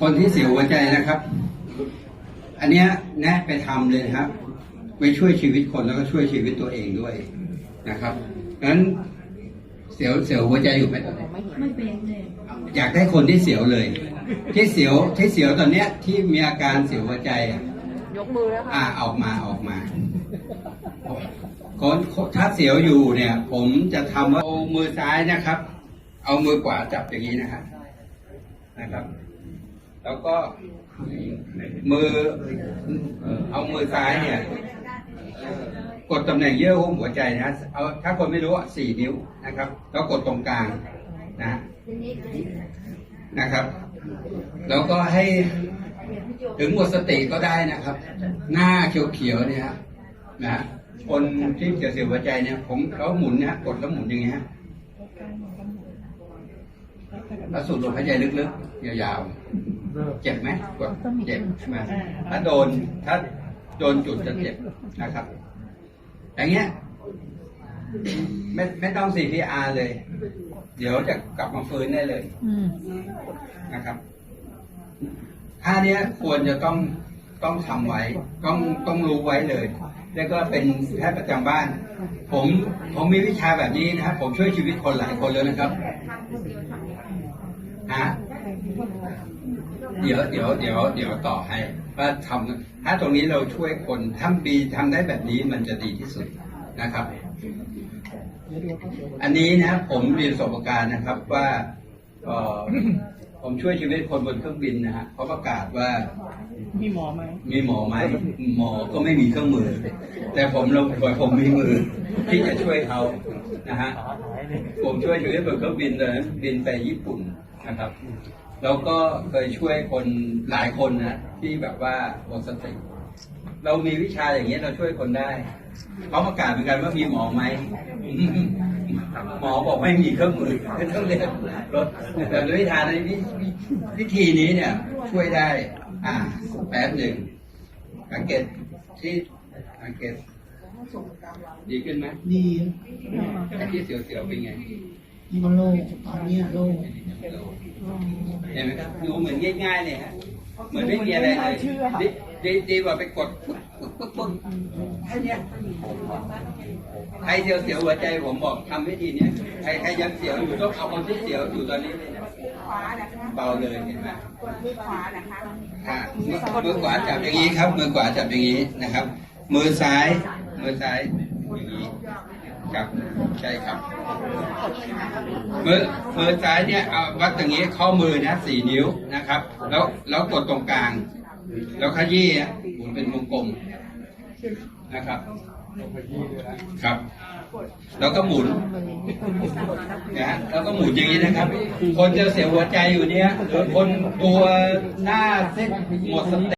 คนที่เสียหัวใจนะครับ อันเนี้ยแนะไปทำเลยนะครับไปช่วยชีวิตคนแล้วก็ช่วยชีวิตตัวเองด้วยนะครับงั้นเสียวเสียวหัวใจอยู่ไหมตอนนี้ไม่เป็นเลยอยากได้คนที่เสียวเลย ที่เสียวที่เสียวตอนเนี้ยที่มีอาการเสียวหัวใจอะยกมือแล้วค่ะอ่าออกมาออกมาคนถ้าเสียวอยู่เนี่ย ผมจะทำว่าเอามือซ้ายนะครับ เอามือขวาจับอย่างนี้นะครับนะครับ แล้วก็มือเอามือซ้ายเนี่ยกดตำแหน่งเยื่อหุ้มหัวใจนะเอาถ้าคนไม่รู้อะสี่นิ้วนะครับแล้วกดตรงกลางนะนะครับ แล้วก็ให้ถึงหมดสติก็ได้นะครับ หน้าเขียวๆเนี่ยนะคนที่เสียวหัวใจเนี่ยผมเขาหมุนเนี่ยกดแล้วหมุนอย่างเงี้ย แล้วสูดลมหายใจลึกๆ ยาวๆ เจ็บไหมกดเจ็บใช่ไหมถ้าโดนถ้าโดนจุดจะเจ็บนะครับ อย่างเงี้ยไม่ไม่ต้อง CPR เลย เดี๋ยวจะกลับมาฟื้นได้เลยอืมนะครับท่าเนี้ยควรจะต้องต้องทำไว้ ต้องต้องรู้ไว้เลย แล้วก็เป็นแพทย์ประจำบ้าน ผมผมมีวิชาแบบนี้นะครับ ผมช่วยชีวิตคนหลายคนเลยนะครับ ฮะเดี๋ยวเดี๋ยวเดี๋ยวเดี๋ยวต่อให้ว่าทำถ้าตรงนี้เราช่วยคนทำดีทำได้แบบนี้มันจะดีที่สุดนะครับ อันนี้นะผมเรียนประสบการณ์นะครับว่าเอ่อผมช่วยชีวิตคนบนเครื่องบินนะฮะเขาประกาศว่า มีหมอไหมมีหมอไหมหมอก็ไม่มีเครื่องมือ แต่ผมเราผมมีมือที่จะช่วยเขา นะฮะผมช่วยชีวิตบนเครื่องบินตอนนั้นบินไปญี่ปุ่นนะครับ แล้วก็เคยช่วยคนหลายคนนะที่แบบว่าหมดสติเรามีวิชาอย่างนี้ยเราช่วยคนได้เขาประกาศเหมือนกันว่ามีหมอไหมหมอบอกไม่มีเครื่องมือต้องเรียนรถแต่วิธีในวิวิวิธีนี้เนี่ย ช่วยได้ อ่าแป๊บหนึ่งสังเกตที่สังเกต ดีขึ้นไหมดีไอ้ที่เสียวๆเป็นไงมันโล่งตอนเนี้ยโล่งเห็นไหมครับดูเหมือนง่ายๆเลยฮะเหมือนไม่มีอะไรเลยดีดีดีกว่าไปกดปึ๊กปึ๊กปึ๊กปึ๊กแค่เนี้ยใครเสียวเสียวๆหัวใจผมบอกทำวิธีเนี้ยใครใครยังเสียวอยู่ต้องเอาคนที่เสียวอยู่ตอนนี้เลยนะเบาเลยเห็นไหมค่ะมือมือขวาจับอย่างนี้ครับ มือขวาจับอย่างนี้นะครับ มือซ้าย มือซ้ายอย่างนี้ครับใช่ครับ มือมือซ้ายเนี่ยเอาวัดอย่างนี้ข้อมือนะสี่นิ้วนะครับ แล้วแล้วกดตรงกลาง แล้วขยี้อะหมุนเป็นวงกลมนะครับครับ แล้วก็หมุนนะฮะแล้วก็หมุนอย่างนี้นะครับ คนจะเสียหัวใจอยู่เนี่ยหรือคนตัวหน้าเส้นหมดสติ